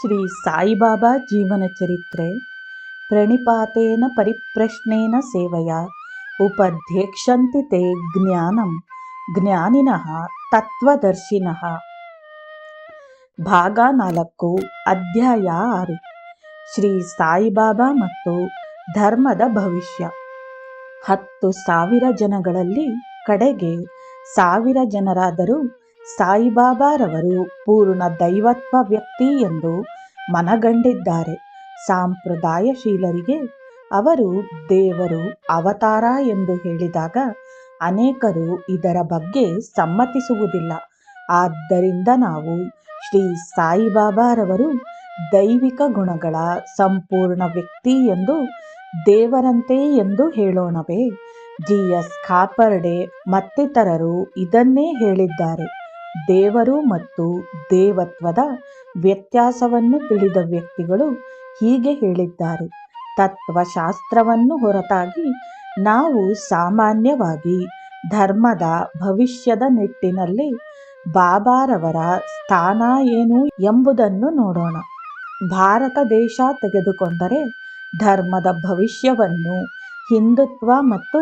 ಶ್ರೀ ಸಾಯಿಬಾಬಾ ಜೀವನ ಚರಿತ್ರೆ, ಪ್ರಣಿಪಾತೇನ ಪರಿಪ್ರಶ್ನೇನ ಸೇವೆಯ, ಉಪಧ್ಯಕ್ಷಂತಿ ತೇ ಜ್ಞಾನಂ, ಜ್ಞಾನಿನಃ ತತ್ವದರ್ಶಿನಃ. ಭಾಗ ನಾಲ್ಕು, ಅಧ್ಯಾಯ ಆರು, ಶ್ರೀ ಸಾಯಿಬಾಬಾ ಮತ್ತು ಧರ್ಮದ ಭವಿಷ್ಯ. ಹತ್ತು ಸಾವಿರ ಜನಗಳಲ್ಲಿ ಕಡೆಗೆ ಸಾವಿರ ಜನರಾದರೂ ಸಾಯಿಬಾಬಾರವರು ಪೂರ್ಣ ದೈವತ್ವ ವ್ಯಕ್ತಿ ಎಂದು ಮನಗಂಡಿದ್ದಾರೆ. ಸಾಂಪ್ರದಾಯಶೀಲರಿಗೆ ಅವರು ದೇವರು ಅವತಾರ ಎಂದು ಹೇಳಿದಾಗ ಅನೇಕರು ಇದರ ಬಗ್ಗೆ ಸಮ್ಮತಿಸುವುದಿಲ್ಲ. ಆದ್ದರಿಂದ ನಾವು ಶ್ರೀ ಸಾಯಿಬಾಬಾರವರು ದೈವಿಕ ಗುಣಗಳ ಸಂಪೂರ್ಣ ವ್ಯಕ್ತಿ ಎಂದು ದೇವರಂತೆ ಎಂದು ಹೇಳೋಣವೇ. ಜಿ ಎಸ್ ಖಾಪರ್ಡೆ ಮತ್ತಿತರರು ಇದನ್ನೇ ಹೇಳಿದ್ದಾರೆ. ದೇವರು ಮತ್ತು ದೇವತ್ವದ ವ್ಯತ್ಯಾಸವನ್ನು ತಿಳಿದ ವ್ಯಕ್ತಿಗಳು ಹೀಗೆ ಹೇಳಿದ್ದಾರೆ. ತತ್ವಶಾಸ್ತ್ರವನ್ನು ಹೊರತಾಗಿ ನಾವು ಸಾಮಾನ್ಯವಾಗಿ ಧರ್ಮದ ಭವಿಷ್ಯದ ನಿಟ್ಟಿನಲ್ಲಿ ಬಾಬಾರವರ ಸ್ಥಾನ ಏನು ಎಂಬುದನ್ನು ನೋಡೋಣ. ಭಾರತ ದೇಶ ತೆಗೆದುಕೊಂಡರೆ ಧರ್ಮದ ಭವಿಷ್ಯವನ್ನು ಹಿಂದುತ್ವ ಮತ್ತು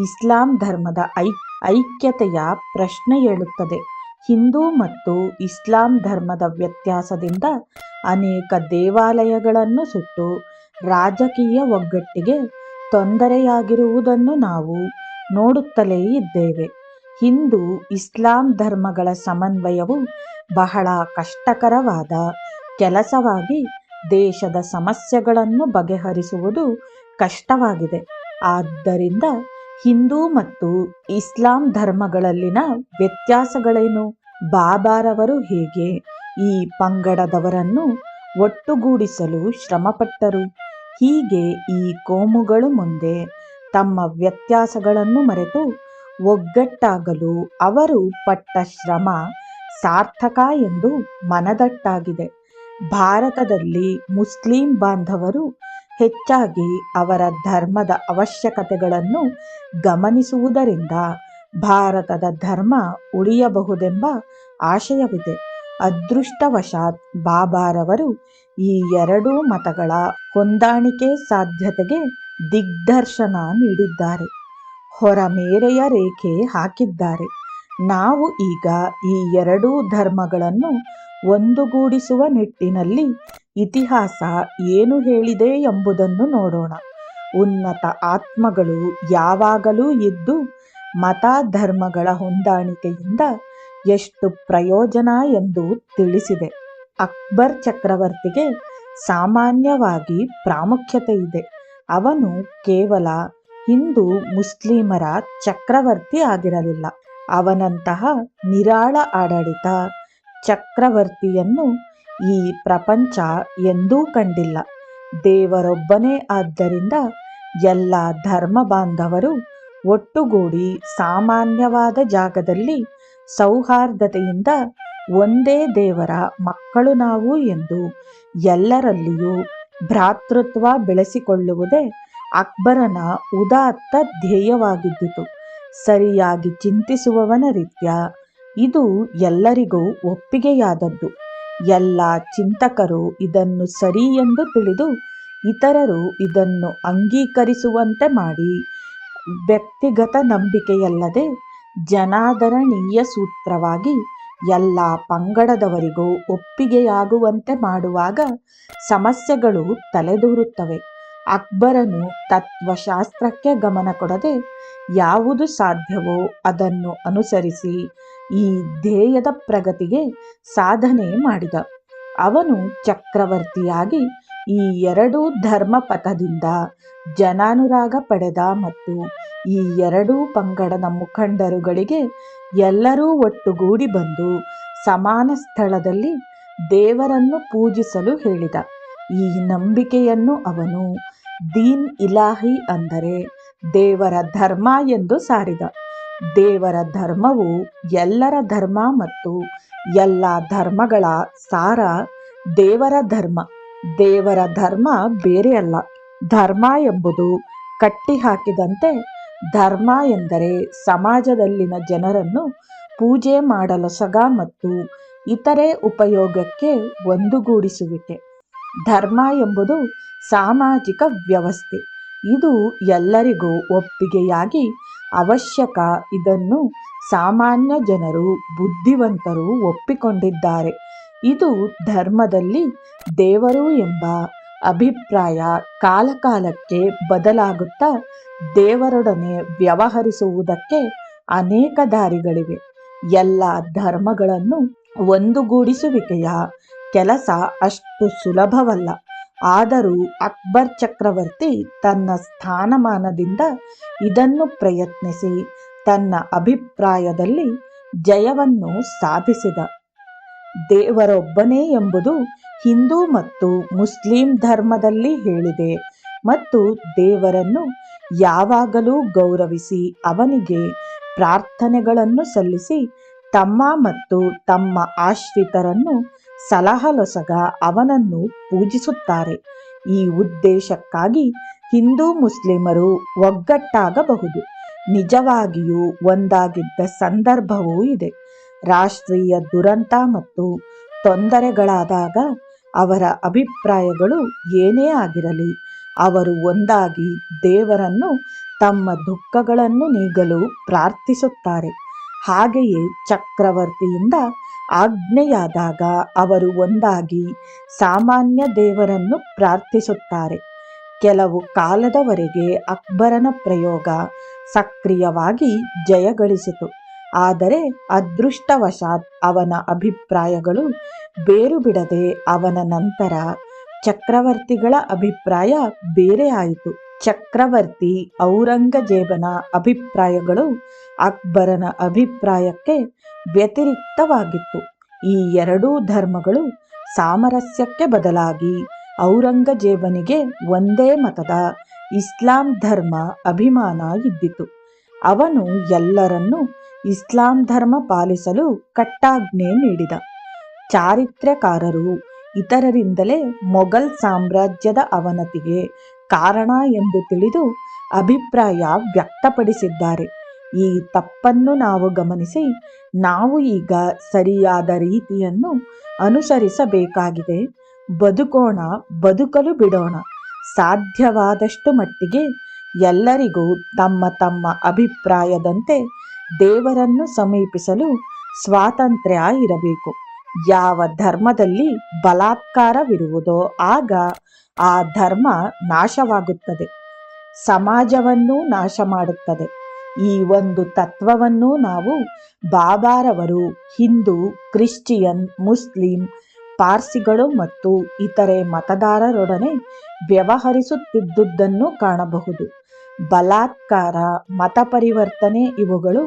ಇಸ್ಲಾಂ ಧರ್ಮದ ಐ ಐಕ್ಯತೆಯ ಪ್ರಶ್ನೆ ಏಳುತ್ತದೆ. ಹಿಂದೂ ಮತ್ತು ಇಸ್ಲಾಂ ಧರ್ಮದ ವ್ಯತ್ಯಾಸದಿಂದ ಅನೇಕ ದೇವಾಲಯಗಳನ್ನು ಸುಟ್ಟು ರಾಜಕೀಯ ಒಗ್ಗಟ್ಟಿಗೆ ತೊಂದರೆಯಾಗಿರುವುದನ್ನು ನಾವು ನೋಡುತ್ತಲೇ ಇದ್ದೇವೆ. ಹಿಂದೂ ಇಸ್ಲಾಂ ಧರ್ಮಗಳ ಸಮನ್ವಯವು ಬಹಳ ಕಷ್ಟಕರವಾದ ಕೆಲಸವಾಗಿ ದೇಶದ ಸಮಸ್ಯೆಗಳನ್ನು ಬಗೆಹರಿಸುವುದು ಕಷ್ಟವಾಗಿದೆ. ಆದ್ದರಿಂದ ಹಿಂದೂ ಮತ್ತು ಇಸ್ಲಾಂ ಧರ್ಮಗಳಲ್ಲಿನ ವ್ಯತ್ಯಾಸಗಳೇನು? ಬಾಬಾರವರು ಹೇಗೆ ಈ ಪಂಗಡದವರನ್ನು ಒಟ್ಟುಗೂಡಿಸಲು ಶ್ರಮಪಟ್ಟರು? ಹೀಗೆ ಈ ಕೋಮುಗಳು ಮುಂದೆ ತಮ್ಮ ವ್ಯತ್ಯಾಸಗಳನ್ನು ಮರೆತು ಒಗ್ಗಟ್ಟಾಗಲು ಅವರು ಪಟ್ಟ ಶ್ರಮ ಸಾರ್ಥಕ ಎಂದು ಮನದಟ್ಟಾಗಿದೆ. ಭಾರತದಲ್ಲಿ ಮುಸ್ಲಿಂ ಬಾಂಧವರು ಹೆಚ್ಚಾಗಿ ಅವರ ಧರ್ಮದ ಅವಶ್ಯಕತೆಗಳನ್ನು ಗಮನಿಸುವುದರಿಂದ ಭಾರತದ ಧರ್ಮ ಉಳಿಯಬಹುದೆಂಬ ಆಶಯವಿದೆ. ಅದೃಷ್ಟವಶಾತ್ ಬಾಬಾರವರು ಈ ಎರಡೂ ಮತಗಳ ಹೊಂದಾಣಿಕೆ ಸಾಧ್ಯತೆಗೆ ದಿಗ್ದರ್ಶನ ನೀಡಿದ್ದಾರೆ. ಹೊರಮೇರೆಯ ರೇಖೆ ಹಾಕಿದ್ದಾರೆ. ನಾವು ಈಗ ಈ ಎರಡೂ ಧರ್ಮಗಳನ್ನು ಒಂದುಗೂಡಿಸುವ ನಿಟ್ಟಿನಲ್ಲಿ ಇತಿಹಾಸ ಏನು ಹೇಳಿದೆ ಎಂಬುದನ್ನು ನೋಡೋಣ. ಉನ್ನತ ಆತ್ಮಗಳು ಯಾವಾಗಲೂ ಇದ್ದು ಮತ ಧರ್ಮಗಳ ಹೊಂದಾಣಿಕೆಯಿಂದ ಎಷ್ಟು ಪ್ರಯೋಜನ ಎಂದು ತಿಳಿಸಿದೆ. ಅಕ್ಬರ್ ಚಕ್ರವರ್ತಿಗೆ ಸಾಮಾನ್ಯವಾಗಿ ಪ್ರಾಮುಖ್ಯತೆ ಇದೆ. ಅವನು ಕೇವಲ ಹಿಂದೂ ಮುಸ್ಲಿಮರ ಚಕ್ರವರ್ತಿ ಆಗಿರಲಿಲ್ಲ. ಅವನಂತಹ ನಿರಾಳ ಆಡಳಿತ ಚಕ್ರವರ್ತಿಯನ್ನು ಈ ಪ್ರಪಂಚ ಎಂದೂ ಕಂಡಿಲ್ಲ. ದೇವರೊಬ್ಬನೇ ಆದ್ದರಿಂದ ಎಲ್ಲ ಧರ್ಮ ಬಾಂಧವರು ಒಟ್ಟುಗೂಡಿ ಸಾಮಾನ್ಯವಾದ ಜಾಗದಲ್ಲಿ ಸೌಹಾರ್ದತೆಯಿಂದ ಒಂದೇ ದೇವರ ಮಕ್ಕಳು ನಾವು ಎಂದು ಎಲ್ಲರಲ್ಲಿಯೂ ಭ್ರಾತೃತ್ವ ಬೆಳೆಸಿಕೊಳ್ಳುವುದೇ ಅಕ್ಬರನ ಉದಾತ್ತ ಧ್ಯೇಯವಾಗಿದ್ದಿತು ಸರಿಯಾಗಿ ಚಿಂತಿಸುವವನ ರೀತ್ಯ ಇದು ಎಲ್ಲರಿಗೂ ಒಪ್ಪಿಗೆಯಾದದ್ದು. ಎಲ್ಲ ಚಿಂತಕರು ಇದನ್ನು ಸರಿ ಎಂದು ತಿಳಿದು ಇತರರು ಇದನ್ನು ಅಂಗೀಕರಿಸುವಂತೆ ಮಾಡಿ. ವ್ಯಕ್ತಿಗತ ನಂಬಿಕೆಯಲ್ಲದೆ ಜನಾದರಣೀಯ ಸೂತ್ರವಾಗಿ ಎಲ್ಲ ಪಂಗಡದವರಿಗೂ ಒಪ್ಪಿಗೆಯಾಗುವಂತೆ ಮಾಡುವಾಗ ಸಮಸ್ಯೆಗಳು ತಲೆದೂರುತ್ತವೆ. ಅಕ್ಬರನು ತತ್ವಶಾಸ್ತ್ರಕ್ಕೆ ಗಮನ ಕೊಡದೆ, ಯಾವುದು ಸಾಧ್ಯವೋ ಅದನ್ನು ಅನುಸರಿಸಿ. ಈ ಧ್ಯೇಯದ ಪ್ರಗತಿಗೆ ಸಾಧನೆ ಮಾಡಿದ. ಅವನು ಚಕ್ರವರ್ತಿಯಾಗಿ ಈ ಎರಡೂ ಧರ್ಮ ಪಥದಿಂದ ಜನಾನುರಾಗ ಪಡೆದ ಮತ್ತು ಈ ಎರಡೂ ಪಂಗಡದ ಮುಖಂಡರುಗಳಿಗೆ ಎಲ್ಲರೂ ಒಟ್ಟುಗೂಡಿ ಬಂದು ಸಮಾನ ಸ್ಥಳದಲ್ಲಿ ದೇವರನ್ನು ಪೂಜಿಸಲು ಹೇಳಿದ. ಈ ನಂಬಿಕೆಯನ್ನು ಅವನು ದೀನ್ ಇಲಾಹಿ ಅಂದರೆ ದೇವರ ಧರ್ಮ ಎಂದು ಸಾರಿದ. ದೇವರ ಧರ್ಮವು ಎಲ್ಲರ ಧರ್ಮ ಮತ್ತು ಎಲ್ಲ ಧರ್ಮಗಳ ಸಾರ ದೇವರ ಧರ್ಮ. ದೇವರ ಧರ್ಮ ಬೇರೆ ಅಲ್ಲ. ಧರ್ಮ ಎಂಬುದು ಕಟ್ಟಿಹಾಕಿದಂತೆ ಧರ್ಮ ಎಂದರೆ ಸಮಾಜದಲ್ಲಿನ ಜನರನ್ನು ಪೂಜೆ ಮಾಡಲು ಸಗ ಮತ್ತು ಇತರೆ ಉಪಯೋಗಕ್ಕೆ ಒಂದುಗೂಡಿಸುವಿಕೆ. ಧರ್ಮ ಎಂಬುದು ಸಾಮಾಜಿಕ ವ್ಯವಸ್ಥೆ. ಇದು ಎಲ್ಲರಿಗೂ ಒಪ್ಪಿಗೆಯಾಗಿ ಅವಶ್ಯಕ. ಇದನ್ನು ಸಾಮಾನ್ಯ ಜನರು, ಬುದ್ಧಿವಂತರು ಒಪ್ಪಿಕೊಂಡಿದ್ದಾರೆ. ಇದು ಧರ್ಮದಲ್ಲಿ ದೇವರು ಎಂಬ ಅಭಿಪ್ರಾಯ ಕಾಲಕಾಲಕ್ಕೆ ಬದಲಾಗುತ್ತಾ ದೇವರೊಡನೆ ವ್ಯವಹರಿಸುವುದಕ್ಕೆ ಅನೇಕ ದಾರಿಗಳಿವೆ. ಎಲ್ಲ ಧರ್ಮಗಳನ್ನು ಒಂದುಗೂಡಿಸುವಿಕೆಯ ಕೆಲಸ ಅಷ್ಟು ಸುಲಭವಲ್ಲ. ಆದರೂ ಅಕ್ಬರ್ ಚಕ್ರವರ್ತಿ ತನ್ನ ಸ್ಥಾನಮಾನದಿಂದ ಇದನ್ನು ಪ್ರಯತ್ನಿಸಿ ತನ್ನ ಅಭಿಪ್ರಾಯದಲ್ಲಿ ಜಯವನ್ನು ಸಾಧಿಸಿದ. ದೇವರೊಬ್ಬನೇ ಎಂಬುದು ಹಿಂದೂ ಮತ್ತು ಮುಸ್ಲಿಂ ಧರ್ಮದಲ್ಲಿ ಹೇಳಿದೆ ಮತ್ತು ದೇವರನ್ನು ಯಾವಾಗಲೂ ಗೌರವಿಸಿ ಅವನಿಗೆ ಪ್ರಾರ್ಥನೆಗಳನ್ನು ಸಲ್ಲಿಸಿ ತಮ್ಮ ಮತ್ತು ತಮ್ಮ ಆಶ್ರಿತರನ್ನು ಸಲಹಲೊಸಗ ಅವನನ್ನು ಪೂಜಿಸುತ್ತಾರೆ. ಈ ಉದ್ದೇಶಕ್ಕಾಗಿ ಹಿಂದೂ ಮುಸ್ಲಿಮರು ಒಗ್ಗಟ್ಟಾಗಬಹುದು. ನಿಜವಾಗಿಯೂ ಒಂದಾಗಿದ್ದ ಸಂದರ್ಭವೂ ಇದೆ. ರಾಷ್ಟ್ರೀಯ ದುರಂತ ಮತ್ತು ತೊಂದರೆಗಳಾದಾಗ ಅವರ ಅಭಿಪ್ರಾಯಗಳು ಏನೇ ಆಗಿರಲಿ, ಅವರು ಒಂದಾಗಿ ದೇವರನ್ನು ತಮ್ಮ ದುಃಖಗಳನ್ನು ನೀಗಲು ಪ್ರಾರ್ಥಿಸುತ್ತಾರೆ. ಹಾಗೆಯೇ ಚಕ್ರವರ್ತಿಯಿಂದ ಆಜ್ಞೆಯಾದಾಗ ಅವರು ಒಂದಾಗಿ ಸಾಮಾನ್ಯ ದೇವರನ್ನು ಪ್ರಾರ್ಥಿಸುತ್ತಾರೆ. ಕೆಲವು ಕಾಲದವರೆಗೆ ಅಕ್ಬರನ ಪ್ರಯೋಗ ಸಕ್ರಿಯವಾಗಿ ಜಯಗಳಿಸಿತು. ಆದರೆ ಅದೃಷ್ಟವಶಾತ್ ಅವನ ಅಭಿಪ್ರಾಯಗಳು ಬೇರು ಬಿಡದೆ ಅವನ ನಂತರ ಚಕ್ರವರ್ತಿಗಳ ಅಭಿಪ್ರಾಯ ಬೇರೆ ಆಯಿತು. ಚಕ್ರವರ್ತಿ ಔರಂಗಜೇಬನ ಅಭಿಪ್ರಾಯಗಳು ಅಕ್ಬರನ ಅಭಿಪ್ರಾಯಕ್ಕೆ ವ್ಯತಿರಿಕ್ತವಾಗಿತ್ತು. ಈ ಎರಡೂ ಧರ್ಮಗಳು ಸಾಮರಸ್ಯಕ್ಕೆ ಬದಲಾಗಿ ಔರಂಗಜೇಬನಿಗೆ ಒಂದೇ ಮತದ ಇಸ್ಲಾಂ ಧರ್ಮ ಅಭಿಮಾನ ಇದ್ದಿತು. ಅವನು ಎಲ್ಲರನ್ನೂ ಇಸ್ಲಾಂ ಧರ್ಮ ಪಾಲಿಸಲು ಕಟ್ಟಾಜ್ಞೆ ನೀಡಿದ. ಚಾರಿತ್ರ್ಯಕಾರರು ಇತರರಿಂದಲೇ ಮೊಘಲ್ ಸಾಮ್ರಾಜ್ಯದ ಅವನತಿಗೆ ಕಾರಣ ಎಂದು ತಿಳಿದು ಅಭಿಪ್ರಾಯ ವ್ಯಕ್ತಪಡಿಸಿದ್ದಾರೆ. ಈ ತಪ್ಪನ್ನು ನಾವು ಗಮನಿಸಿ, ನಾವು ಈಗ ಸರಿಯಾದ ರೀತಿಯನ್ನು ಅನುಸರಿಸಬೇಕಾಗಿದೆ. ಬದುಕೋಣ, ಬದುಕಲು ಬಿಡೋಣ. ಸಾಧ್ಯವಾದಷ್ಟು ಮಟ್ಟಿಗೆ ಎಲ್ಲರಿಗೂ ತಮ್ಮ ತಮ್ಮ ಅಭಿಪ್ರಾಯದಂತೆ ದೇವರನ್ನು ಸಮೀಪಿಸಲು ಸ್ವಾತಂತ್ರ್ಯ ಇರಬೇಕು. ಯಾವ ಧರ್ಮದಲ್ಲಿ ಬಲಾತ್ಕಾರವಿರುವುದೋ ಆಗ ಆ ಧರ್ಮ ನಾಶವಾಗುತ್ತದೆ. ಸಮಾಜವನ್ನು ನಾಶ ಮಾಡುತ್ತದೆ ಈ ಒಂದು ತತ್ವವನ್ನು ನಾವು ಬಾಬಾರವರು, ಹಿಂದೂ, ಕ್ರಿಶ್ಚಿಯನ್, ಮುಸ್ಲಿಂ, ಪಾರ್ಸಿಗಳು ಮತ್ತು ಇತರೆ ಮತದಾರರೊಡನೆ ವ್ಯವಹರಿಸುತ್ತಿದ್ದುದನ್ನು ಕಾಣಬಹುದು. ಬಲಾತ್ಕಾರ ಮತ ಪರಿವರ್ತನೆ ಇವುಗಳು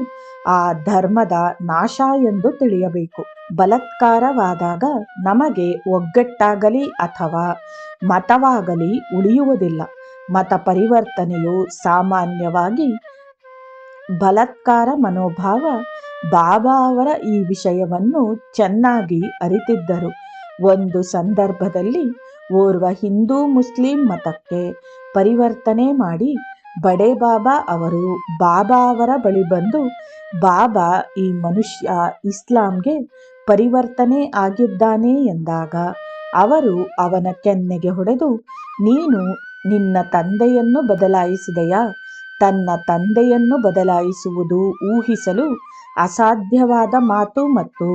ಆ ಧರ್ಮದ ನಾಶ ಎಂದು ತಿಳಿಯಬೇಕು. ಬಲತ್ಕಾರವಾದಾಗ ನಮಗೆ ಒಗ್ಗಟ್ಟಾಗಲಿ ಅಥವಾ ಮತವಾಗಲಿ ಉಳಿಯುವುದಿಲ್ಲ. ಮತ ಪರಿವರ್ತನೆಯು ಸಾಮಾನ್ಯವಾಗಿ ಬಲತ್ಕಾರ ಮನೋಭಾವ ಬಾಬಾ ಅವರ ಈ ವಿಷಯವನ್ನು ಚೆನ್ನಾಗಿ ಅರಿತಿದ್ದರು. ಒಂದು ಸಂದರ್ಭದಲ್ಲಿ ಓರ್ವ ಹಿಂದೂ ಮುಸ್ಲಿಂ ಮತಕ್ಕೆ ಪರಿವರ್ತನೆ ಮಾಡಿ ಬಡೇ ಬಾಬಾ ಅವರು ಬಾಬಾ ಅವರ ಬಳಿ ಬಂದು, ಬಾಬಾ, ಈ ಮನುಷ್ಯ ಇಸ್ಲಾಂಗೆ ಪರಿವರ್ತನೆ ಆಗಿದ್ದಾನೆ ಎಂದಾಗ, ಅವರು ಅವನ ಕೆನ್ನೆಗೆ ಹೊಡೆದು, ನೀನು ನಿನ್ನ ತಂದೆಯನ್ನು ಬದಲಾಯಿಸಿದೆಯಾ. ತನ್ನ ತಂದೆಯನ್ನು ಬದಲಾಯಿಸುವುದು ಊಹಿಸಲು ಅಸಾಧ್ಯವಾದ ಮಾತು ಮತ್ತು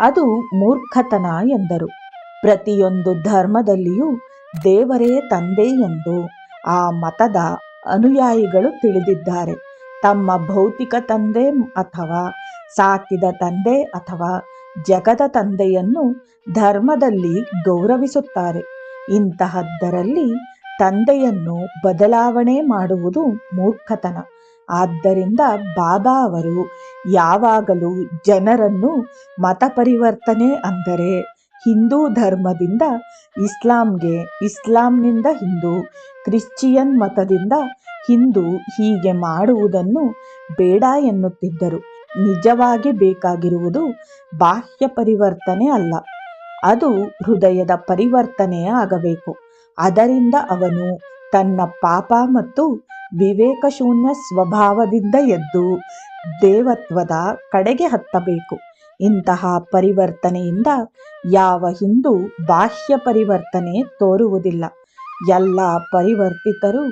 ಅದು ಮೂರ್ಖತನ ಎಂದರು. ಪ್ರತಿಯೊಂದು ಧರ್ಮದಲ್ಲಿಯೂ ದೇವರೇ ತಂದೆ ಎಂದು ಆ ಮತದ ಅನುಯಾಯಿಗಳು ತಿಳಿದಿದ್ದಾರೆ. ತಮ್ಮ ಭೌತಿಕ ತಂದೆ ಅಥವಾ ಸಾಕಿದ ತಂದೆ ಅಥವಾ ಜಗದ ತಂದೆಯನ್ನು ಧರ್ಮದಲ್ಲಿ ಗೌರವಿಸುತ್ತಾರೆ. ಇಂತಹದ್ದರಲ್ಲಿ ತಂದೆಯನ್ನು ಬದಲಾವಣೆ ಮಾಡುವುದು ಮೂರ್ಖತನ. ಆದ್ದರಿಂದ ಬಾಬಾ ಅವರು ಯಾವಾಗಲೂ ಜನರನ್ನು ಮತ ಪರಿವರ್ತನೆ ಅಂದರೆ ಹಿಂದೂ ಧರ್ಮದಿಂದ ಇಸ್ಲಾಂಗೆ, ಇಸ್ಲಾಂನಿಂದ ಹಿಂದೂ, ಕ್ರಿಶ್ಚಿಯನ್ ಮತದಿಂದ ಹಿಂದೂ ಹೀಗೆ ಮಾಡುವುದನ್ನು ಬೇಡ ಎನ್ನುತ್ತಿದ್ದರು. ನಿಜವಾಗಿ ಬೇಕಾಗಿರುವುದು ಬಾಹ್ಯ ಪರಿವರ್ತನೆ ಅಲ್ಲ. ಅದು ಹೃದಯದ ಪರಿವರ್ತನೆ ಆಗಬೇಕು. ಅದರಿಂದ ಅವನು ತನ್ನ ಪಾಪ ಮತ್ತು ವಿವೇಕಶೂನ್ಯ ಸ್ವಭಾವದಿಂದ ಎದ್ದು ದೇವತ್ವದ ಕಡೆಗೆ ಹತ್ತಬೇಕು. ಇಂತಹ ಪರಿವರ್ತನೆಯಿಂದ ಯಾವ ಹಿಂದೂ ಬಾಹ್ಯ ಪರಿವರ್ತನೆ ತೋರುವುದಿಲ್ಲ. ಎಲ್ಲ ಪರಿವರ್ತಿತರು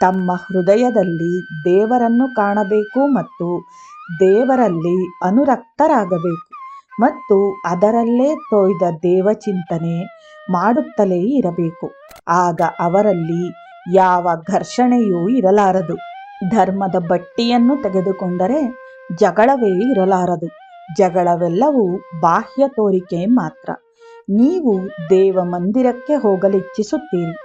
ತಮ್ಮ ಹೃದಯದಲ್ಲಿ ದೇವರನ್ನು ಕಾಣಬೇಕು ಮತ್ತು ದೇವರಲ್ಲಿ ಅನುರಕ್ತರಾಗಬೇಕು ಮತ್ತು ಅದರಲ್ಲೇ ತೋಯ್ದ ದೇವಚಿಂತನೆ ಮಾಡುತ್ತಲೇ ಇರಬೇಕು. ಆಗ ಅವರಲ್ಲಿ ಯಾವ ಘರ್ಷಣೆಯೂ ಇರಲಾರದು. ಧರ್ಮದ ಬಟ್ಟಿಯನ್ನು ತೆಗೆದುಕೊಂಡರೆ ಜಗಳವೇ ಇರಲಾರದು. ಜಗಳವೆಲ್ಲವೂ ಬಾಹ್ಯ ತೋರಿಕೆ ಮಾತ್ರ. ನೀವು ದೇವ ಮಂದಿರಕ್ಕೆ ಹೋಗಲಿಚ್ಛಿಸುತ್ತೀರಿ.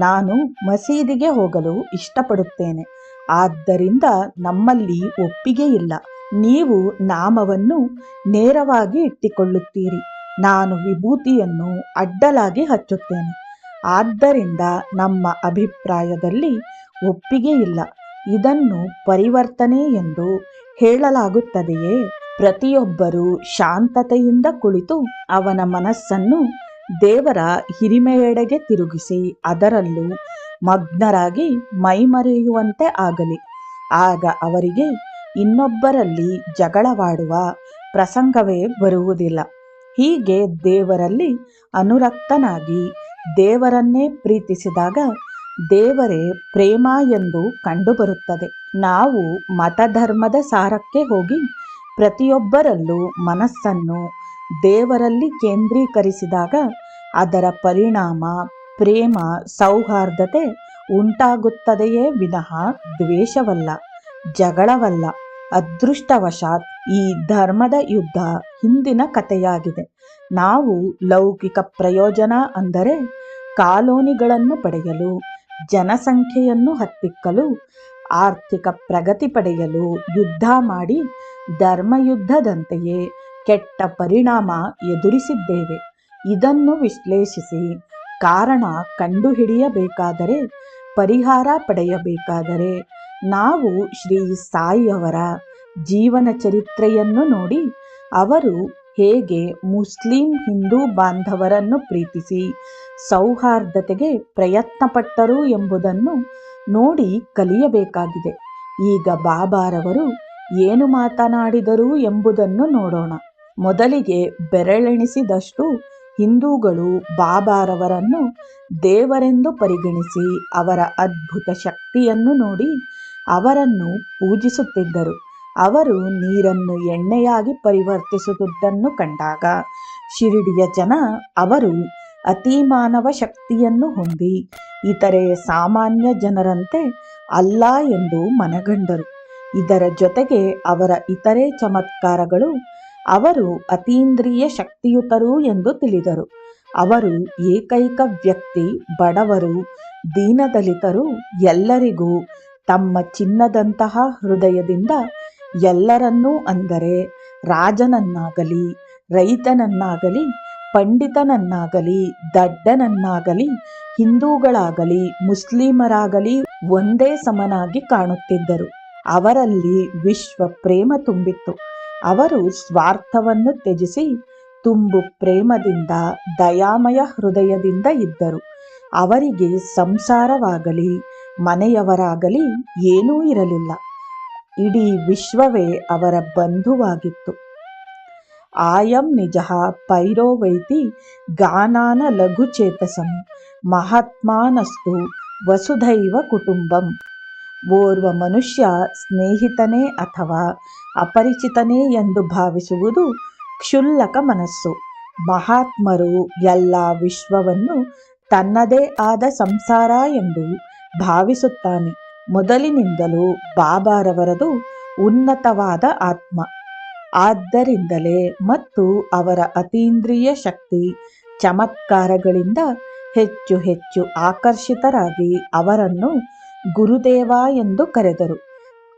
ನಾನು ಮಸೀದಿಗೆ ಹೋಗಲು ಇಷ್ಟಪಡುತ್ತೇನೆ. ಆದ್ದರಿಂದ ನಮ್ಮಲ್ಲಿ ಒಪ್ಪಿಗೆ ಇಲ್ಲ. ನೀವು ನಾಮವನ್ನು ನೇರವಾಗಿ ಇಟ್ಟಿಕೊಳ್ಳುತ್ತೀರಿ. ನಾನು ವಿಭೂತಿಯನ್ನು ಅಡ್ಡಲಾಗಿ ಹಚ್ಚುತ್ತೇನೆ. ಆದ್ದರಿಂದ ನಮ್ಮ ಅಭಿಪ್ರಾಯದಲ್ಲಿ ಒಪ್ಪಿಗೆ ಇಲ್ಲ. ಇದನ್ನು ಪರಿವರ್ತನೆ ಎಂದು ಹೇಳಲಾಗುತ್ತದೆಯೇ? ಪ್ರತಿಯೊಬ್ಬರೂ ಶಾಂತತೆಯಿಂದ ಕುಳಿತು ಅವನ ಮನಸ್ಸನ್ನು ದೇವರ ಹಿರಿಮೆಯೆಡೆಗೆ ತಿರುಗಿಸಿ ಅದರಲ್ಲೂ ಮಗ್ನರಾಗಿ ಮೈಮರೆಯುವಂತೆ ಆಗಲಿ. ಆಗ ಅವರಿಗೆ ಇನ್ನೊಬ್ಬರಲ್ಲಿ ಜಗಳವಾಡುವ ಪ್ರಸಂಗವೇ ಬರುವುದಿಲ್ಲ. ಹೀಗೆ ದೇವರಲ್ಲಿ ಅನುರಕ್ತನಾಗಿ ದೇವರನ್ನೇ ಪ್ರೀತಿಸಿದಾಗ ದೇವರೇ ಪ್ರೇಮ ಎಂದು ಕಂಡುಬರುತ್ತದೆ. ನಾವು ಮತಧರ್ಮದ ಸಾರಕ್ಕೆ ಹೋಗಿ ಪ್ರತಿಯೊಬ್ಬರಲ್ಲೂ ಮನಸ್ಸನ್ನು ದೇವರಲ್ಲಿ ಕೇಂದ್ರೀಕರಿಸಿದಾಗ ಅದರ ಪರಿಣಾಮ, ಪ್ರೇಮ, ಸೌಹಾರ್ದತೆ ಉಂಟಾಗುತ್ತದೆಯೇ ವಿನಃ ದ್ವೇಷವಲ್ಲ, ಜಗಳವಲ್ಲ. ಅದೃಷ್ಟವಶಾತ್ ಈ ಧರ್ಮದ ಯುದ್ಧ ಹಿಂದಿನ ಕಥೆಯಾಗಿದೆ. ನಾವು ಲೌಕಿಕ ಪ್ರಯೋಜನ ಅಂದರೆ ಕಾಲೋನಿಗಳನ್ನು ಪಡೆಯಲು, ಜನಸಂಖ್ಯೆಯನ್ನು ಹತ್ತಿಕ್ಕಲು, ಆರ್ಥಿಕ ಪ್ರಗತಿ ಪಡೆಯಲು ಯುದ್ಧ ಮಾಡಿ ಧರ್ಮಯುದ್ಧದಂತೆಯೇ ಕೆಟ್ಟ ಪರಿಣಾಮ ಎದುರಿಸಿದ್ದೇವೆ. ಇದನ್ನು ವಿಶ್ಲೇಷಿಸಿ. ಕಾರಣ ಕಂಡುಹಿಡಿಯಬೇಕಾದರೆ, ಪರಿಹಾರ ಪಡೆಯಬೇಕಾದರೆ ನಾವು ಶ್ರೀ ಸಾಯಿಯವರ ಜೀವನ ಚರಿತ್ರೆಯನ್ನು ನೋಡಿ, ಅವರು ಹೇಗೆ ಮುಸ್ಲಿಂ ಹಿಂದೂ ಬಾಂಧವರನ್ನು ಪ್ರೀತಿಸಿ ಸೌಹಾರ್ದತೆಗೆ ಪ್ರಯತ್ನಪಟ್ಟರು ಎಂಬುದನ್ನು ನೋಡಿ ಕಲಿಯಬೇಕಾಗಿದೆ. ಈಗ ಬಾಬಾರವರು ಏನು ಮಾತನಾಡಿದರು ಎಂಬುದನ್ನು ನೋಡೋಣ. ಮೊದಲಿಗೆ ಬೆರಳೆಣಿಸಿದಷ್ಟು ಹಿಂದೂಗಳು ಬಾಬಾರವರನ್ನು ದೇವರೆಂದು ಪರಿಗಣಿಸಿ ಅವರ ಅದ್ಭುತ ಶಕ್ತಿಯನ್ನು ನೋಡಿ ಅವರನ್ನು ಪೂಜಿಸುತ್ತಿದ್ದರು. ಅವರು ನೀರನ್ನು ಎಣ್ಣೆಯಾಗಿ ಪರಿವರ್ತಿಸುವುದನ್ನು ಕಂಡಾಗ ಶಿರಡಿಯ ಜನ ಅವರು ಅತಿ ಮಾನವ ಶಕ್ತಿಯನ್ನು ಹೊಂದಿ ಇತರೆ ಸಾಮಾನ್ಯ ಜನರಂತೆ ಅಲ್ಲ ಎಂದು ಮನಗಂಡರು. ಇದರ ಜೊತೆಗೆ ಅವರ ಇತರೆ ಚಮತ್ಕಾರಗಳು ಅವರು ಅತೀಂದ್ರಿಯ ಶಕ್ತಿಯುತರು ಎಂದು ತಿಳಿದರು. ಅವರು ಏಕೈಕ ವ್ಯಕ್ತಿ, ಬಡವರು, ದೀನದಲಿತರು, ಎಲ್ಲರಿಗೂ ತಮ್ಮ ಚಿನ್ನದಂತಹ ಹೃದಯದಿಂದ ಎಲ್ಲರನ್ನೂ ಅಂದರೆ ರಾಜನನ್ನಾಗಲಿ, ರೈತನನ್ನಾಗಲಿ, ಪಂಡಿತನನ್ನಾಗಲಿ, ದಡ್ಡನನ್ನಾಗಲಿ, ಹಿಂದೂಗಳಾಗಲಿ, ಮುಸ್ಲಿಮರಾಗಲಿ ಒಂದೇ ಸಮನಾಗಿ ಕಾಣುತ್ತಿದ್ದರು. ಅವರಲ್ಲಿ ವಿಶ್ವ ಪ್ರೇಮ ತುಂಬಿತ್ತು. ಅವರು ಸ್ವಾರ್ಥವನ್ನು ತ್ಯಜಿಸಿ ತುಂಬು ಪ್ರೇಮದಿಂದ, ದಯಾಮಯ ಹೃದಯದಿಂದ ಇದ್ದರು. ಅವರಿಗೆ ಸಂಸಾರವಾಗಲಿ, ಮನೆಯವರಾಗಲಿ ಏನೂ ಇರಲಿಲ್ಲ. ಇಡೀ ವಿಶ್ವವೇ ಅವರ ಬಂಧುವಾಗಿತ್ತು. ಆಯಂ ನಿಜ ಪೈರೋವೈತಿ ಗಾನಾನ ಲಘುಚೇತಸಂ ಮಹಾತ್ಮಾನಸ್ತು ವಸುಧೈವ ಕುಟುಂಬಂ. ಓರ್ವ ಮನುಷ್ಯ ಸ್ನೇಹಿತನೇ ಅಥವಾ ಅಪರಿಚಿತನೇ ಎಂದು ಭಾವಿಸುವುದು ಕ್ಷುಲ್ಲಕ ಮನಸ್ಸು. ಮಹಾತ್ಮರು ಎಲ್ಲ ವಿಶ್ವವನ್ನು ತನ್ನದೇ ಆದ ಸಂಸಾರ ಎಂದು ಭಾವಿಸುತ್ತಾನೆ. ಮೊದಲಿನಿಂದಲೂ ಬಾಬಾರವರದು ಉನ್ನತವಾದ ಆತ್ಮ. ಆದ್ದರಿಂದಲೇ ಮತ್ತು ಅವರ ಅತೀಂದ್ರಿಯ ಶಕ್ತಿ ಚಮತ್ಕಾರಗಳಿಂದ ಹೆಚ್ಚು ಹೆಚ್ಚು ಆಕರ್ಷಿತರಾಗಿ ಅವರನ್ನು ಗುರುದೇವ ಎಂದು ಕರೆದರು.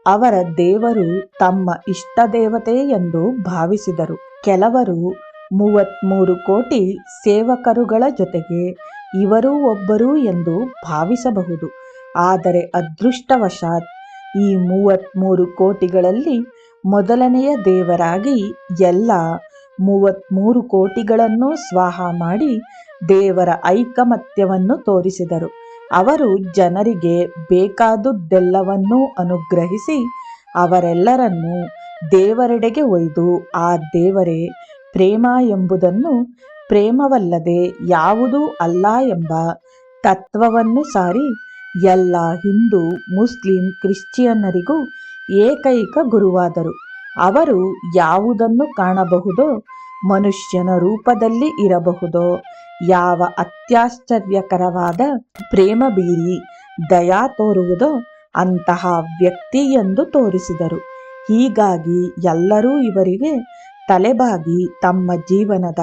ಅವರ ದೇವರು ತಮ್ಮ ಇಷ್ಟ ದೇವತೆ ಎಂದು ಭಾವಿಸಿದರು. ಕೆಲವರು ಮೂವತ್ತ್ಮೂರು ಕೋಟಿ ಸೇವಕರುಗಳ ಜೊತೆಗೆ ಇವರೂ ಒಬ್ಬರು ಎಂದು ಭಾವಿಸಬಹುದು. ಆದರೆ ಅದೃಷ್ಟವಶಾತ್ ಈ ಮೂವತ್ತ್ಮೂರು ಕೋಟಿಗಳಲ್ಲಿ ಮೊದಲನೆಯ ದೇವರಾಗಿ ಎಲ್ಲ ಮೂವತ್ತ್ಮೂರು ಕೋಟಿಗಳನ್ನು ಸ್ವಾಹ ಮಾಡಿ ದೇವರ ಐಕಮತ್ಯವನ್ನು ತೋರಿಸಿದರು. ಅವರು ಜನರಿಗೆ ಬೇಕಾದುದೆಲ್ಲವನ್ನೂ ಅನುಗ್ರಹಿಸಿ ಅವರೆಲ್ಲರನ್ನೂ ದೇವರೆಡೆಗೆ ಒಯ್ದು ಆ ದೇವರೇ, ಪ್ರೇಮ ಎಂಬುದನ್ನು ಪ್ರೇಮವಲ್ಲದೆ ಯಾವುದೂ ಅಲ್ಲ ಎಂಬ ತತ್ವವನ್ನು ಸಾರಿ ಎಲ್ಲ ಹಿಂದೂ, ಮುಸ್ಲಿಂ, ಕ್ರಿಶ್ಚಿಯನ್ನರಿಗೂ ಏಕೈಕ ಗುರುವಾದರು. ಅವರು ಯಾವುದನ್ನು ಕಾಣಬಹುದೋ ಮನುಷ್ಯನ ರೂಪದಲ್ಲಿ ಇರಬಹುದೋ ಯಾವ ಅತ್ಯಾಶ್ಚರ್ಯಕರವಾದ ಪ್ರೇಮ ಬೀರಿ ದಯಾ ತೋರುವುದೋ ಅಂತಹ ವ್ಯಕ್ತಿ ಎಂದು ತೋರಿಸಿದರು. ಹೀಗಾಗಿ ಎಲ್ಲರೂ ಇವರಿಗೆ ತಲೆಬಾಗಿ ತಮ್ಮ ಜೀವನದ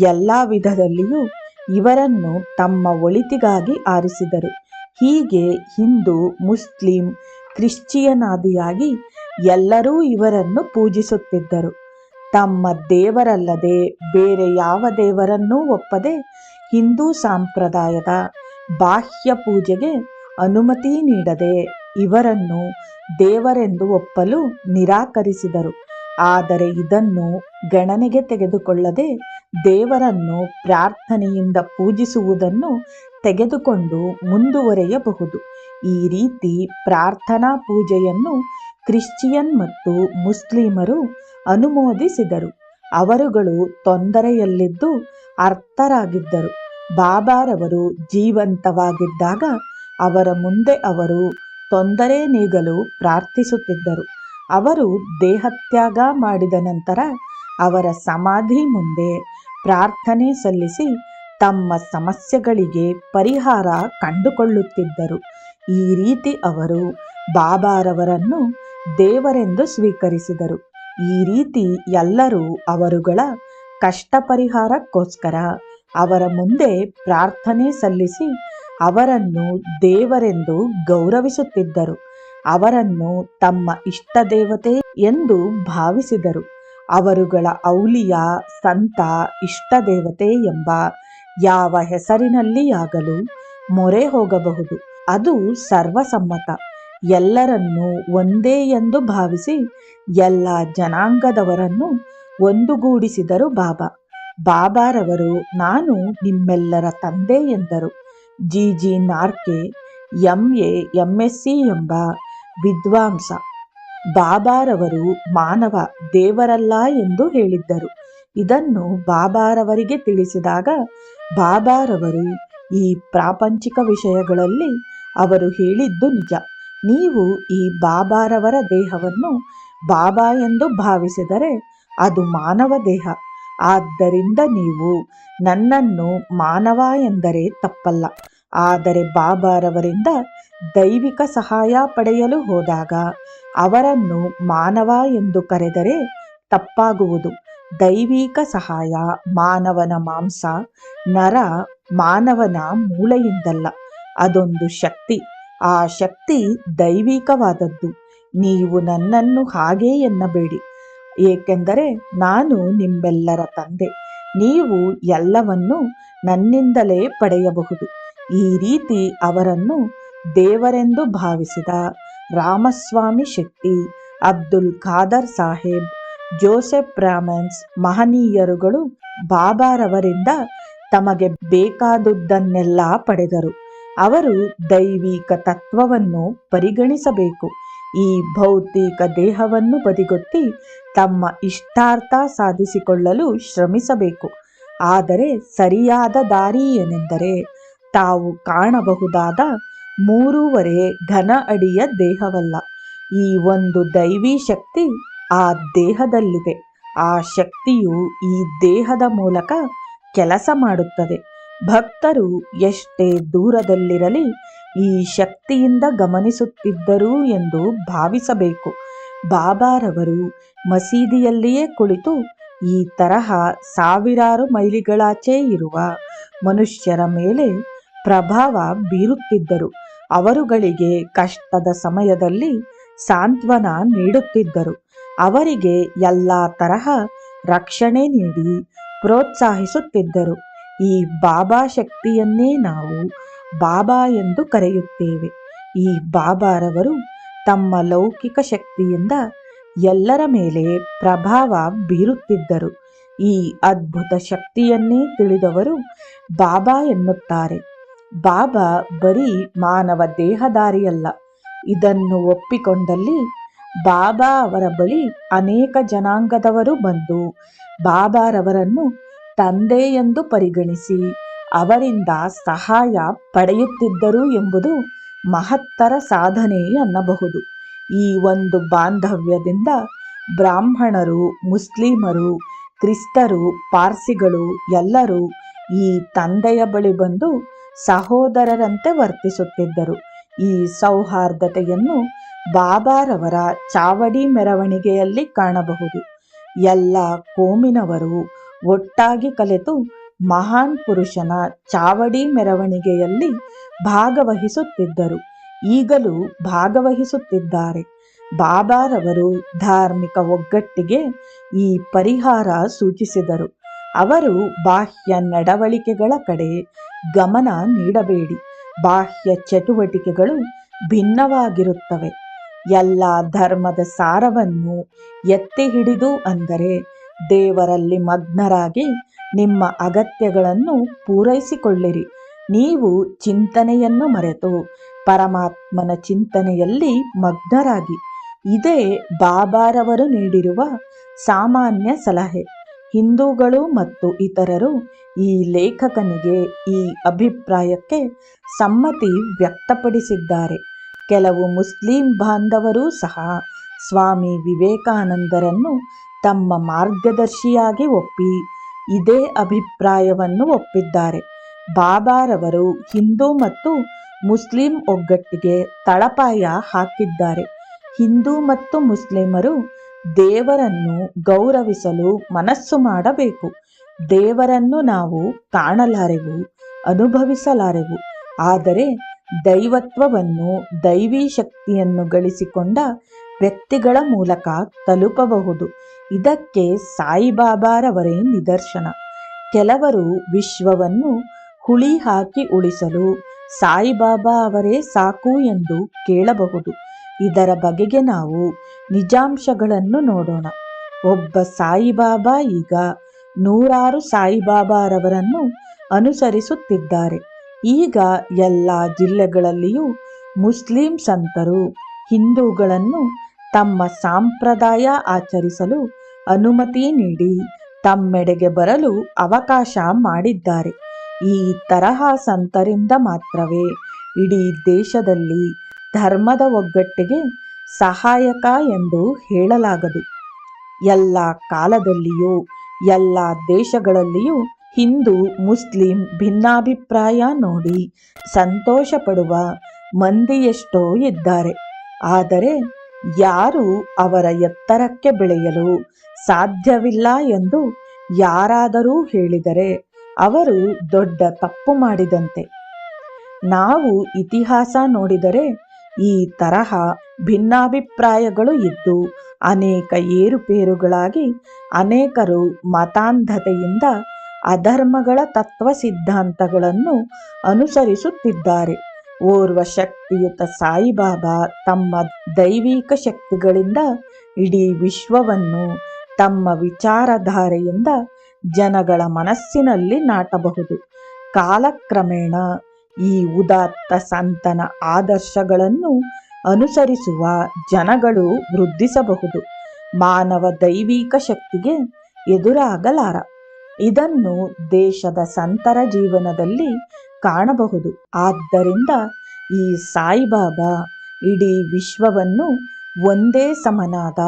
ಎಲ್ಲ ವಿಧದಲ್ಲಿಯೂ ಇವರನ್ನು ತಮ್ಮ ಒಳಿತಿಗಾಗಿ ಆರಿಸಿದರು. ಹೀಗೆ ಹಿಂದೂ, ಮುಸ್ಲಿಂ, ಕ್ರಿಶ್ಚಿಯನಾದಿಯಾಗಿ ಎಲ್ಲರೂ ಇವರನ್ನು ಪೂಜಿಸುತ್ತಿದ್ದರು. ತಮ್ಮ ದೇವರಲ್ಲದೆ ಬೇರೆ ಯಾವ ದೇವರನ್ನೂ ಒಪ್ಪದೆ ಹಿಂದೂ ಸಂಪ್ರದಾಯದ ಬಾಹ್ಯ ಪೂಜೆಗೆ ಅನುಮತಿ ನೀಡದೆ ಇವರನ್ನು ದೇವರೆಂದು ಒಪ್ಪಲು ನಿರಾಕರಿಸಿದರು. ಆದರೆ ಇದನ್ನು ಗಣನೆಗೆ ತೆಗೆದುಕೊಳ್ಳದೆ ದೇವರನ್ನು ಪ್ರಾರ್ಥನೆಯಿಂದ ಪೂಜಿಸುವುದನ್ನು ತೆಗೆದುಕೊಂಡು ಮುಂದುವರೆಯಬಹುದು. ಈ ರೀತಿ ಪ್ರಾರ್ಥನಾ ಪೂಜೆಯನ್ನು ಕ್ರಿಶ್ಚಿಯನ್ ಮತ್ತು ಮುಸ್ಲಿಮರು ಅನುಮೋದಿಸಿದರು. ಅವರುಗಳು ತೊಂದರೆಯಲ್ಲಿದ್ದು ಅರ್ಥರಾಗಿದ್ದರು. ಬಾಬಾರವರು ಜೀವಂತವಾಗಿದ್ದಾಗ ಅವರ ಮುಂದೆ ಅವರು ತೊಂದರೆ ನೀಗಲು ಪ್ರಾರ್ಥಿಸುತ್ತಿದ್ದರು. ಅವರು ದೇಹತ್ಯಾಗ ಮಾಡಿದ ನಂತರ ಅವರ ಸಮಾಧಿ ಮುಂದೆ ಪ್ರಾರ್ಥನೆ ಸಲ್ಲಿಸಿ ತಮ್ಮ ಸಮಸ್ಯೆಗಳಿಗೆ ಪರಿಹಾರ ಕಂಡುಕೊಳ್ಳುತ್ತಿದ್ದರು. ಈ ರೀತಿ ಅವರು ಬಾಬಾರವರನ್ನು ದೇವರೆಂದು ಸ್ವೀಕರಿಸಿದರು. ಈ ರೀತಿ ಎಲ್ಲರೂ ಅವರುಗಳ ಕಷ್ಟ ಪರಿಹಾರಕ್ಕೋಸ್ಕರ ಅವರ ಮುಂದೆ ಪ್ರಾರ್ಥನೆ ಸಲ್ಲಿಸಿ ಅವರನ್ನು ದೇವರೆಂದು ಗೌರವಿಸುತ್ತಿದ್ದರು. ಅವರನ್ನು ತಮ್ಮ ಇಷ್ಟ ದೇವತೆ ಎಂದು ಭಾವಿಸಿದರು. ಅವರುಗಳ ಔಲಿಯ ಸಂತ ಇಷ್ಟ ದೇವತೆ ಎಂಬ ಯಾವ ಹೆಸರಿನಲ್ಲಿಯಾಗಲು ಮೊರೆ ಹೋಗಬಹುದು. ಅದು ಸರ್ವಸಮ್ಮತ. ಎಲ್ಲರನ್ನೂ ಒಂದೇ ಎಂದು ಭಾವಿಸಿ ಎಲ್ಲ ಜನಾಂಗದವರನ್ನು ಒಂದುಗೂಡಿಸಿದರು ಬಾಬಾ. ಬಾಬಾರವರು, ನಾನು ನಿಮ್ಮೆಲ್ಲರ ತಂದೆ ಎಂದರು. G. G. Narke, M. A. M. S. C. ಎಂಬ ವಿದ್ವಾಂಸ. ಬಾಬಾರವರು ಮಾನವ, ದೇವರಲ್ಲ ಎಂದು ಹೇಳಿದ್ದರು. ಇದನ್ನು ಬಾಬಾರವರಿಗೆ ತಿಳಿಸಿದಾಗ ಬಾಬಾರವರು ಈ ಪ್ರಾಪಂಚಿಕ ವಿಷಯಗಳಲ್ಲಿ ಅವರು ಹೇಳಿದ್ದು ನಿಜ. ನೀವು ಈ ಬಾಬಾರವರ ದೇಹವನ್ನು ಬಾಬಾ ಎಂದು ಭಾವಿಸಿದರೆ ಅದು ಮಾನವ ದೇಹ. ಆದ್ದರಿಂದ ನೀವು ನನ್ನನ್ನು ಮಾನವ ಎಂದರೆ ತಪ್ಪಲ್ಲ. ಆದರೆ ಬಾಬಾರವರಿಂದ ದೈವಿಕ ಸಹಾಯ ಪಡೆಯಲು ಹೋದಾಗ ಅವರನ್ನು ಮಾನವ ಎಂದು ಕರೆದರೆ ತಪ್ಪಾಗುವುದು. ದೈವಿಕ ಸಹಾಯ ಮಾನವನ ಮಾಂಸ, ನರ ಮಾನವನ ಮೂಳೆಯಿಂದಲ್ಲ. ಅದೊಂದು ಶಕ್ತಿ. ಆ ಶಕ್ತಿ ದೈವಿಕವಾದದ್ದು. ನೀವು ನನ್ನನ್ನು ಹಾಗೇ ಎನ್ನಬೇಡಿ. ಏಕೆಂದರೆ ನಾನು ನಿಮ್ಮೆಲ್ಲರ ತಂದೆ. ನೀವು ಎಲ್ಲವನ್ನೂ ನನ್ನಿಂದಲೇ ಪಡೆಯಬಹುದು. ಈ ರೀತಿ ಅವರನ್ನು ದೇವರೆಂದು ಭಾವಿಸಿದ ರಾಮಸ್ವಾಮಿ ಶೆಟ್ಟಿ, ಅಬ್ದುಲ್ ಖಾದರ್ ಸಾಹೇಬ್, ಜೋಸೆಫ್ ರಾಮನ್ಸ್ ಮಹನೀಯರುಗಳು ಬಾಬಾರವರಿಂದ ತಮಗೆ ಬೇಕಾದುದನ್ನೆಲ್ಲ ಪಡೆದರು. ಅವರು ದೈವಿಕ ತತ್ವವನ್ನು ಪರಿಗಣಿಸಬೇಕು. ಈ ಭೌತಿಕ ದೇಹವನ್ನು ಬದಿಗೊತ್ತಿ ತಮ್ಮ ಇಷ್ಟಾರ್ಥ ಸಾಧಿಸಿಕೊಳ್ಳಲು ಶ್ರಮಿಸಬೇಕು. ಆದರೆ ಸರಿಯಾದ ದಾರಿ ಏನೆಂದರೆ ತಾವು ಕಾಣಬಹುದಾದ ಮೂರೂವರೆ ಘನ ಅಡಿಯ ದೇಹವಲ್ಲ. ಈ ಒಂದು ದೈವಿ ಶಕ್ತಿ ಆ ದೇಹದಲ್ಲಿದೆ. ಆ ಶಕ್ತಿಯು ಈ ದೇಹದ ಮೂಲಕ ಕೆಲಸ ಮಾಡುತ್ತದೆ. ಭಕ್ತರು ಎಷ್ಟೇ ದೂರದಲ್ಲಿರಲಿ ಈ ಶಕ್ತಿಯಿಂದ ಗಮನಿಸುತ್ತಿದ್ದರು ಎಂದು ಭಾವಿಸಬೇಕು. ಬಾಬಾರವರು ಮಸೀದಿಯಲ್ಲಿಯೇ ಕುಳಿತು ಈ ತರಹ ಸಾವಿರಾರು ಮೈಲಿಗಳಾಚೆ ಇರುವ ಮನುಷ್ಯರ ಮೇಲೆ ಪ್ರಭಾವ ಬೀರುತ್ತಿದ್ದರು. ಅವರುಗಳಿಗೆ ಕಷ್ಟದ ಸಮಯದಲ್ಲಿ ಸಾಂತ್ವನ ನೀಡುತ್ತಿದ್ದರು. ಅವರಿಗೆ ಎಲ್ಲ ತರಹ ರಕ್ಷಣೆ ನೀಡಿ ಪ್ರೋತ್ಸಾಹಿಸುತ್ತಿದ್ದರು. ಈ ಬಾಬಾ ಶಕ್ತಿಯನ್ನೇ ನಾವು ಬಾಬಾ ಎಂದು ಕರೆಯುತ್ತೇವೆ. ಈ ಬಾಬಾರವರು ತಮ್ಮ ಲೌಕಿಕ ಶಕ್ತಿಯಿಂದ ಎಲ್ಲರ ಮೇಲೆ ಪ್ರಭಾವ ಬೀರುತ್ತಿದ್ದರು. ಈ ಅದ್ಭುತ ಶಕ್ತಿಯನ್ನೇ ತಿಳಿದವರು ಬಾಬಾ ಎನ್ನುತ್ತಾರೆ. ಬಾಬಾ ಬರೀ ಮಾನವ ದೇಹದಾರಿಯಲ್ಲ. ಇದನ್ನು ಒಪ್ಪಿಕೊಂಡಲ್ಲಿ ಬಾಬಾ ಅವರ ಬಳಿ ಅನೇಕ ಜನಾಂಗದವರು ಬಂದು ಬಾಬಾರವರನ್ನು ತಂದೆ ಎಂದು ಪರಿಗಣಿಸಿ ಅವರಿಂದ ಸಹಾಯ ಪಡೆಯುತ್ತಿದ್ದರು ಎಂಬುದು ಮಹತ್ತರ ಸಾಧನೆ ಅನ್ನಬಹುದು. ಈ ಒಂದು ಬಾಂಧವ್ಯದಿಂದ ಬ್ರಾಹ್ಮಣರು, ಮುಸ್ಲಿಮರು, ಕ್ರಿಸ್ತರು, ಪಾರ್ಸಿಗಳು ಎಲ್ಲರೂ ಈ ತಂದೆಯ ಬಳಿ ಬಂದು ಸಹೋದರರಂತೆ ವರ್ತಿಸುತ್ತಿದ್ದರು. ಈ ಸೌಹಾರ್ದತೆಯನ್ನು ಬಾಬಾರವರ ಚಾವಡಿ ಮೆರವಣಿಗೆಯಲ್ಲಿ ಕಾಣಬಹುದು. ಎಲ್ಲ ಕೋಮಿನವರು ಒಟ್ಟಾಗಿ ಕಲೆತು ಮಹಾನ್ ಪುರುಷನ ಚಾವಡಿ ಮೆರವಣಿಗೆಯಲ್ಲಿ ಭಾಗವಹಿಸುತ್ತಿದ್ದರು. ಈಗಲೂ ಭಾಗವಹಿಸುತ್ತಿದ್ದಾರೆ. ಬಾಬಾರವರು ಧಾರ್ಮಿಕ ಒಗ್ಗಟ್ಟಿಗೆ ಈ ಪರಿಹಾರ ಸೂಚಿಸಿದರು. ಅವರು ಬಾಹ್ಯ ನಡವಳಿಕೆಗಳ ಕಡೆ ಗಮನ ನೀಡಬೇಡಿ. ಬಾಹ್ಯ ಚಟುವಟಿಕೆಗಳು ಭಿನ್ನವಾಗಿರುತ್ತವೆ. ಎಲ್ಲ ಧರ್ಮದ ಸಾರವನ್ನು ಎತ್ತಿ ಹಿಡಿದು ಅಂದರೆ ದೇವರಲ್ಲಿ ಮಗ್ನರಾಗಿ ನಿಮ್ಮ ಅಗತ್ಯಗಳನ್ನು ಪೂರೈಸಿಕೊಳ್ಳಿರಿ. ನೀವು ಚಿಂತನೆಯನ್ನು ಮರೆತು ಪರಮಾತ್ಮನ ಚಿಂತನೆಯಲ್ಲಿ ಮಗ್ನರಾಗಿ. ಇದೇ ಬಾಬಾರವರು ನೀಡಿರುವ ಸಾಮಾನ್ಯ ಸಲಹೆ. ಹಿಂದೂಗಳು ಮತ್ತು ಇತರರು ಈ ಲೇಖಕನಿಗೆ ಈ ಅಭಿಪ್ರಾಯಕ್ಕೆ ಸಮ್ಮತಿ ವ್ಯಕ್ತಪಡಿಸಿದ್ದಾರೆ. ಕೆಲವು ಮುಸ್ಲಿಂ ಬಾಂಧವರೂ ಸಹ ಸ್ವಾಮಿ ವಿವೇಕಾನಂದರನ್ನು ತಮ್ಮ ಮಾರ್ಗದರ್ಶಿಯಾಗಿ ಒಪ್ಪಿ ಇದೇ ಅಭಿಪ್ರಾಯವನ್ನು ಒಪ್ಪಿದ್ದಾರೆ. ಬಾಬಾರವರು ಹಿಂದೂ ಮತ್ತು ಮುಸ್ಲಿಂ ಒಗ್ಗಟ್ಟಿಗೆ ತಳಪಾಯ ಹಾಕಿದ್ದಾರೆ. ಹಿಂದೂ ಮತ್ತು ಮುಸ್ಲಿಮರು ದೇವರನ್ನು ಗೌರವಿಸಲು ಮನಸ್ಸು ಮಾಡಬೇಕು. ದೇವರನ್ನು ನಾವು ಕಾಣಲಾರೆವು, ಅನುಭವಿಸಲಾರೆವು. ಆದರೆ ದೈವತ್ವವನ್ನು, ದೈವಿ ಶಕ್ತಿಯನ್ನು ಗಳಿಸಿಕೊಂಡ ವ್ಯಕ್ತಿಗಳ ಮೂಲಕ ತಲುಪಬಹುದು. ಇದಕ್ಕೆ ಸಾಯಿಬಾಬಾರವರೇ ನಿದರ್ಶನ. ಕೆಲವರು ವಿಶ್ವವನ್ನು ಹುಳಿ ಹಾಕಿ ಉಳಿಸಲು ಸಾಯಿಬಾಬಾ ಅವರೇ ಸಾಕು ಎಂದು ಕೇಳಬಹುದು. ಇದರ ಬಗೆಗೆ ನಾವು ನಿಜಾಂಶಗಳನ್ನು ನೋಡೋಣ. ಒಬ್ಬ ಸಾಯಿಬಾಬಾ ಈಗ ನೂರಾರು ಸಾಯಿಬಾಬಾರವರನ್ನು ಅನುಸರಿಸುತ್ತಿದ್ದಾರೆ. ಈಗ ಎಲ್ಲ ಜಿಲ್ಲೆಗಳಲ್ಲಿಯೂ ಮುಸ್ಲಿಂ ಸಂತರು ಹಿಂದೂಗಳನ್ನು ತಮ್ಮ ಸಂಪ್ರದಾಯ ಆಚರಿಸಲು ಅನುಮತಿ ನೀಡಿ ತಮ್ಮೆಡೆಗೆ ಬರಲು ಅವಕಾಶ ಮಾಡಿದ್ದಾರೆ. ಈ ತರಹ ಸಂತರಿಂದ ಮಾತ್ರವೇ ಇಡೀ ದೇಶದಲ್ಲಿ ಧರ್ಮದ ಒಗ್ಗಟ್ಟಿಗೆ ಸಹಾಯಕ ಎಂದು ಹೇಳಲಾಗದು. ಎಲ್ಲ ಕಾಲದಲ್ಲಿಯೂ, ಎಲ್ಲ ದೇಶಗಳಲ್ಲಿಯೂ ಹಿಂದೂ, ಮುಸ್ಲಿಂ ಭಿನ್ನಾಭಿಪ್ರಾಯ ನೋಡಿ ಸಂತೋಷ ಪಡುವ ಮಂದಿಯೆಷ್ಟೋ ಇದ್ದಾರೆ. ಆದರೆ ಯಾರು ಅವರ ಎತ್ತರಕ್ಕೆ ಬೆಳೆಯಲು ಸಾಧ್ಯವಿಲ್ಲ ಎಂದು ಯಾರಾದರೂ ಹೇಳಿದರೆ ಅವರು ದೊಡ್ಡ ತಪ್ಪು ಮಾಡಿದಂತೆ. ನಾವು ಇತಿಹಾಸ ನೋಡಿದರೆ ಈ ತರಹ ಭಿನ್ನಾಭಿಪ್ರಾಯಗಳು ಇದ್ದು ಅನೇಕ ಏರುಪೇರುಗಳಾಗಿ ಅನೇಕರು ಮತಾಂಧತೆಯಿಂದ ಅಧರ್ಮಗಳ ತತ್ವ ಸಿದ್ಧಾಂತಗಳನ್ನು ಅನುಸರಿಸುತ್ತಿದ್ದಾರೆ. ಓರ್ವ ಶಕ್ತಿಯುತ ಸಾಯಿಬಾಬಾ ತಮ್ಮ ದೈವಿಕ ಶಕ್ತಿಗಳಿಂದ ಇಡೀ ವಿಶ್ವವನ್ನು ತಮ್ಮ ವಿಚಾರಧಾರೆಯಿಂದ ಜನಗಳ ಮನಸ್ಸಿನಲ್ಲಿ ನಾಟಬಹುದು. ಕಾಲಕ್ರಮೇಣ ಈ ಉದಾತ್ತ ಸಂತನ ಆದರ್ಶಗಳನ್ನು ಅನುಸರಿಸುವ ಜನಗಳು ವೃದ್ಧಿಸಬಹುದು. ಮಾನವ ದೈವಿಕ ಶಕ್ತಿಗೆ ಎದುರಾಗಲಾರ. ಇದನ್ನು ದೇಶದ ಸಂತರ ಜೀವನದಲ್ಲಿ ಕಾಣಬಹುದು. ಆದ್ದರಿಂದ ಈ ಸಾಯಿಬಾಬಾ ಇಡೀ ವಿಶ್ವವನ್ನು ಒಂದೇ ಸಮನಾದ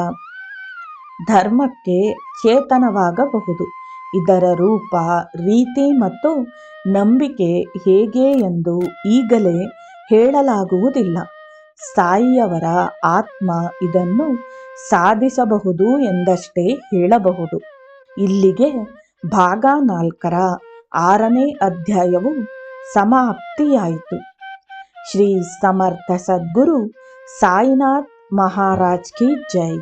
ಧರ್ಮಕ್ಕೆ ಚೇತನವಾಗಬಹುದು. ಇದರ ರೂಪ, ರೀತಿ ಮತ್ತು ನಂಬಿಕೆ ಹೇಗೆ ಎಂದು ಈಗಲೇ ಹೇಳಲಾಗುವುದಿಲ್ಲ. ಸಾಯಿಯವರ ಆತ್ಮ ಇದನ್ನು ಸಾಧಿಸಬಹುದು ಎಂದಷ್ಟೇ ಹೇಳಬಹುದು. ಇಲ್ಲಿಗೆ ಭಾಗ ನಾಲ್ಕರ ಆರನೇ ಅಧ್ಯಾಯವು ಸಮಾಪ್ತಿಯಾಯಿತು ಶ್ರೀ ಸಮರ್ಥ ಸದ್ಗುರು ಸಾಯಿನಾಥ್ ಮಹಾರಾಜ್ ಕಿ ಜೈ